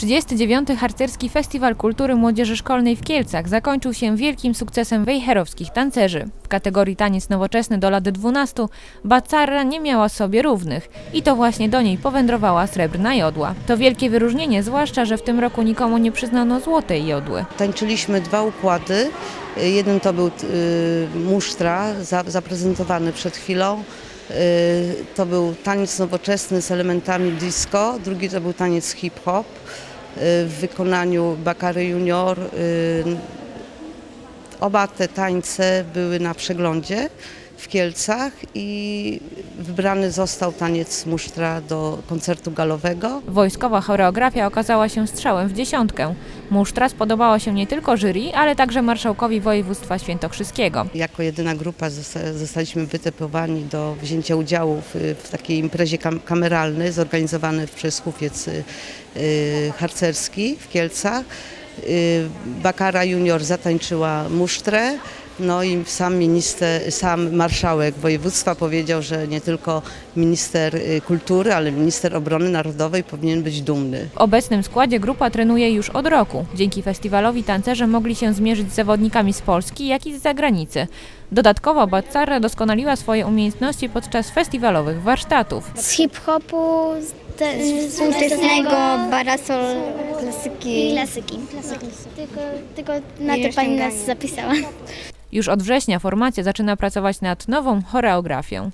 39. Harcerski Festiwal Kultury Młodzieży Szkolnej w Kielcach zakończył się wielkim sukcesem wejherowskich tancerzy. W kategorii taniec nowoczesny do lat 12 Bacarra nie miała sobie równych i to właśnie do niej powędrowała srebrna jodła. To wielkie wyróżnienie, zwłaszcza, że w tym roku nikomu nie przyznano złotej jodły. Tańczyliśmy dwa układy. Jeden to był y, musztra, za, zaprezentowany przed chwilą. Y, To był taniec nowoczesny z elementami disco. Drugi to był taniec hip-hop w wykonaniu Bakary Junior. Y, Oba te tańce były na przeglądzie w Kielcach i wybrany został taniec musztra do koncertu galowego. Wojskowa choreografia okazała się strzałem w dziesiątkę. Musztra spodobała się nie tylko jury, ale także marszałkowi województwa świętokrzyskiego. Jako jedyna grupa zosta- zostaliśmy wytypowani do wzięcia udziału w, w takiej imprezie kam- kameralnej zorganizowanej przez Hufiec y, y, Harcerski w Kielcach. Y, Bakara Junior zatańczyła musztrę. No i sam minister, sam marszałek województwa powiedział, że nie tylko minister y, kultury, ale minister obrony narodowej powinien być dumny. W obecnym składzie grupa trenuje już od roku. Dzięki festiwalowi tancerze mogli się zmierzyć z zawodnikami z Polski, jak i z zagranicy. Dodatkowo Bacarra doskonaliła swoje umiejętności podczas festiwalowych warsztatów. z hip-hopu, współczesnego, barasol, klasyki. klasyki. Tylko, tylko na to pani nas zapisała. Już od września formacja zaczyna pracować nad nową choreografią.